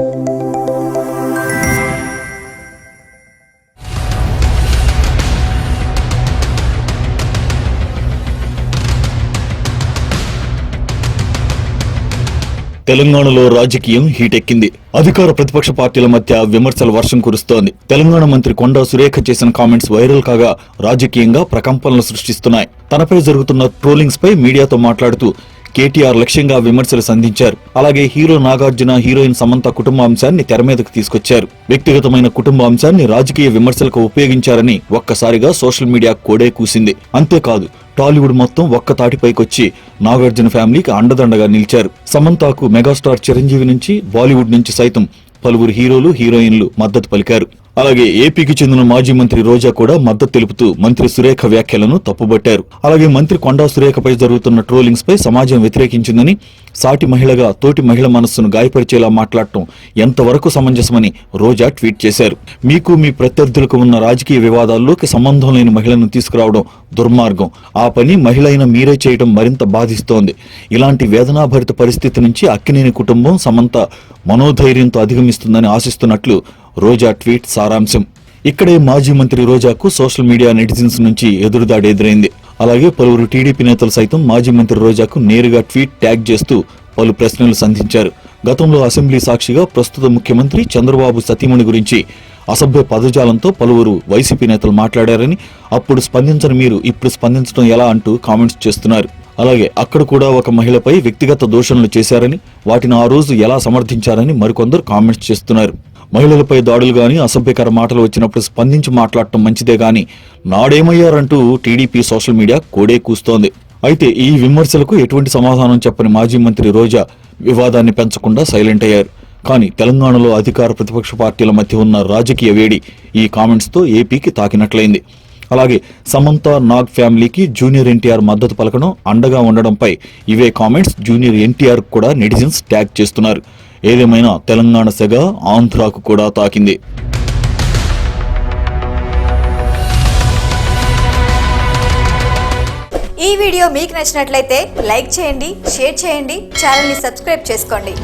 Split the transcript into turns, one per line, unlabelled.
తెలంగాణలో రాజకీయం హీటెక్కింది. అధికార ప్రతిపక్ష పార్టీల మధ్య విమర్శల వర్షం కురుస్తోంది. తెలంగాణ మంత్రి కొండా సురేఖ చేసిన కామెంట్స్ వైరల్ కాగా రాజకీయంగా ప్రకంపనలు సృష్టిస్తున్నాయి. తనపై జరుగుతున్న ట్రోలింగ్స్ పై మీడియాతో మాట్లాడుతూ కేటీఆర్ లక్ష్యంగా విమర్శలు సంధించారు. అలాగే హీరో నాగార్జున హీరోయిన్ సమంత కుటుంబ అంశాన్ని తెర మీదకు తీసుకొచ్చారు. వ్యక్తిగతమైన కుటుంబ అంశాన్ని రాజకీయ విమర్శలకు ఉపయోగించారని ఒక్కసారిగా సోషల్ మీడియా కోడే కూసింది. అంతేకాదు టాలీవుడ్ మొత్తం ఒక్క తాటిపైకొచ్చి నాగార్జున ఫ్యామిలీకి అండదండగా నిలిచారు. సమంతకు మెగాస్టార్ చిరంజీవి నుంచి బాలీవుడ్ నుంచి సైతం పలువురు హీరోలు హీరోయిన్లు మద్దతు పలికారు. అలాగే ఏపీకి చెందిన మాజీ మంత్రి రోజా కూడా మద్దతు తెలుపుతూ మంత్రి సురేఖ వ్యాఖ్యలను తప్పుబట్టారు. అలాగే మంత్రి కొండా సురేఖపై జరుగుతున్న ట్రోలింగ్స్ పై సమాజం వ్యతిరేకించిందని సాటి మహిళగా తోటి మహిళ మనస్సును గాయపరిచేలా మాట్లాడటం ఎంతవరకు సమంజసమని రోజా ట్వీట్ చేశారు. మీకు మీ ప్రత్యర్థులకు ఉన్న రాజకీయ వివాదాల్లోకి సంబంధం లేని మహిళను తీసుకురావడం దుర్మార్గం. ఆ పని మహిళ అయిన మీరే చేయడం మరింత బాధిస్తోంది. ఇలాంటి వేదనాభరిత పరిస్థితి నుంచి అక్కినేని కుటుంబం సమంత మనోధైర్యంతో అధిగమిస్తుందని ఆశిస్తున్నట్లు రోజా ట్వీట్ సారాంశం. ఇక్కడే మాజీ మంత్రి రోజాకు సోషల్ మీడియా నెటిజన్స్ నుంచి ఎదురుదాడి ఎదురైంది. అలాగే పలువురు టీడీపీ నేతలు సైతం మాజీ మంత్రి రోజాకు నేరుగా ట్వీట్ ట్యాగ్ చేస్తూ పలు ప్రశ్నలు సంధించారు. గతంలో అసెంబ్లీ సాక్షిగా ప్రస్తుత ముఖ్యమంత్రి చంద్రబాబు సతీమణి గురించి అసభ్య పదజాలంతో పలువురు వైసీపీ నేతలు మాట్లాడారని అప్పుడు స్పందించని మీరు ఇప్పుడు స్పందించడం ఎలా అంటూ కామెంట్స్ చేస్తున్నారు. అలాగే అక్కడ కూడా ఒక మహిళపై వ్యక్తిగత దూషణలు చేశారని వాటిని ఆ రోజు ఎలా సమర్థించారని మరికొందరు కామెంట్స్ చేస్తున్నారు. మహిళలపై దాడులు గాని అసభ్యకర మాటలు వచ్చినప్పుడు స్పందించి మాట్లాడటం మంచిదే గాని నాడేమయ్యారంటూ టీడీపీ సోషల్ మీడియా కోడే కూస్తోంది. అయితే ఈ విమర్శలకు ఎటువంటి సమాధానం చెప్పని మాజీ మంత్రి రోజా వివాదాన్ని పెంచకుండా సైలెంట్ అయ్యారు. కానీ తెలంగాణలో అధికార ప్రతిపక్ష పార్టీల మధ్య ఉన్న రాజకీయ వేడి ఈ కామెంట్స్తో ఏపీకి తాకినట్లయింది. అలాగే సమంత నాగ్ ఫ్యామిలీకి జూనియర్ ఎన్టీఆర్ మద్దతు పలకడం అండగా ఉండడంపై ఇవే కామెంట్స్ జూనియర్ ఎన్టీఆర్ కూడా నెటిజన్స్ ట్యాగ్ చేస్తున్నారు. ఏదేమైనా తెలంగాణ సెగ ఆంధ్రాకు కూడా తాకింది.
ఈ వీడియో మీకు నచ్చినట్లయితే లైక్ చేయండి షేర్ చేయండి ఛానల్ని సబ్స్క్రైబ్ చేసుకోండి.